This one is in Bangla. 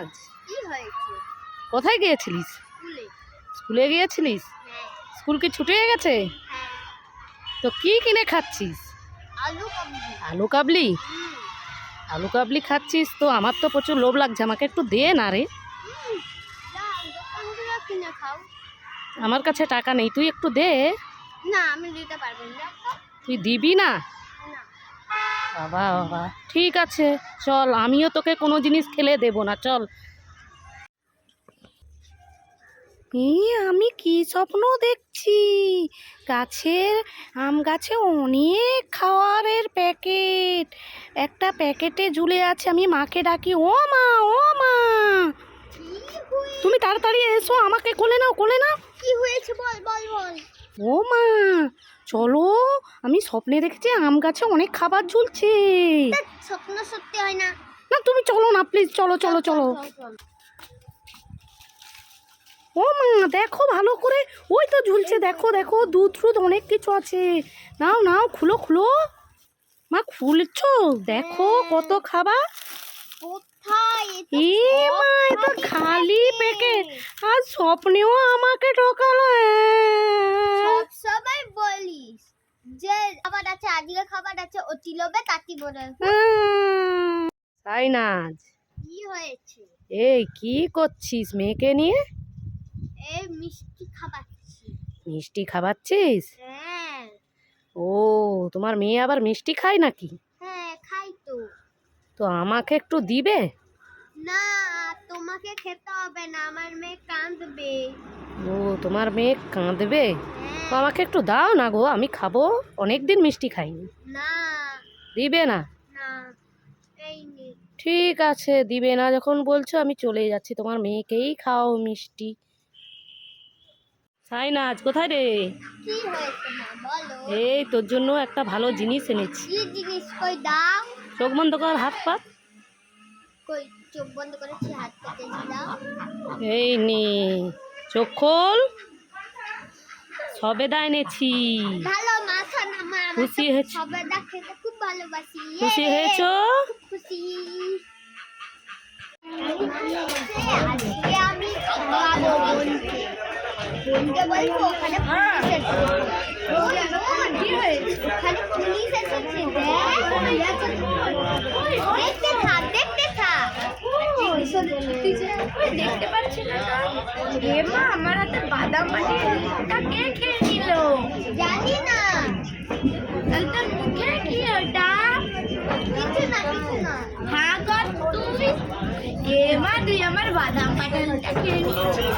আজ কি হয়েছে? কোথায় গিয়েছিলিস? স্কুলে। স্কুলে গিয়েছিলিস? হ্যাঁ। স্কুল কি ছুটি হয়ে গেছে? হ্যাঁ। তো কি কিনে খাচ্ছিস? আলু কাবলি। আলু কাবলি? আলু কাবলি খাচ্ছিস? তো আমার তো প্রচুর লোভ লাগছে আমাকে একটু দে না রে। আমার কাছে টাকা নেই তুই একটু দে। না আমি দিতে পারব না। তুই দিবি না? বাবা বাবা। ঠিক আছে চল আমিও তোকে কোনো জিনিস খেলে দেব না চল। আমি কি স্বপ্ন দেখছি? গাছের আম গাছে অনেক খাওয়ারের প্যাকেট। একটা প্যাকেটে ঝুলে আছে আমি মাকে ডাকি ও মা ও মা! তুমি তাড়াতাড়ি এসো আমাকে কোলে নাও কোলে নাও। কি হয়েছে বল বল বল। ও মা চলো আমি স্বপ্নে দেখেছি আম গাছে অনেক খাবার ঝুলছে। স্বপ্ন সত্যি হয় না। না তুমি চলো না প্লিজ চলো চলো চলো। ও মা দেখো ভালো করে ওই তো ঝুলছে দেখো দেখো দুধ টুধ অনেক কিছু আছে। নাও নাও খুলো খুলো। মা খুলছো? দেখো কত খাবার। এ মা খালি প্যাকেট। আর স্বপ্নেও আমাকে ঠকালো খাবার আছে আজকে খাবার আছে অতি লোভে তাতি বলে। তাই নাজ কি হয়েছে? এই কি করছিস মেয়েকে নিয়ে? এই মিষ্টি খাবাচ্ছি। মিষ্টি খাওয়াচ্ছিস হ্যাঁ। ও তোমার মেয়ে আবার মিষ্টি খায় নাকি? হ্যাঁ খাই তো। তো আমাকে একটু দিবে? না তোমাকে খেতে হবে না আমার মেয়ে কাঁদবে। ও তোমার মেয়ে কাঁদবে? আমাকে একটু দাও না গো আমি খাব। অনেক দিন মিষ্টি খাইনি। দিবে না? ঠিক আছে দিবে না। যখন বলছো আমি চলে যাচ্ছি। তোমার মেয়েকেই খাও মিষ্টি। আজ কোথায় রে? এই তোর জন্য একটা ভালো জিনিস এনেছি। জিনিস? চোখ বন্ধ কর হাত পাত এই নে চোখ খোল। সবেদা এনেছি ভালো মাথা না মা খুশি হয়েছে? হয়েছ? সবেদা খেতে খুব ভালোবাসি। খুশি হয়েছো? খুশি। আজকে আমি খাওয়াবো বোনকে বোনকে বলব ওখানে পুলিশ এসেছে ওখানে পুলিশ এসেছে দেখ দেখতে থাক দেখতে থাক দেখতে পাচ্ছি না? হে মা আমার হাতে বাদাম পাটিটা কে খেয়ে নিল? জানি না। তাহলে মুখে কি ওটা? কিছু না কিছু না। হ্যাঁ গো তুই? হে মা তুই আমার বাদাম পাটালটা খেয়ে নিচ্ছিস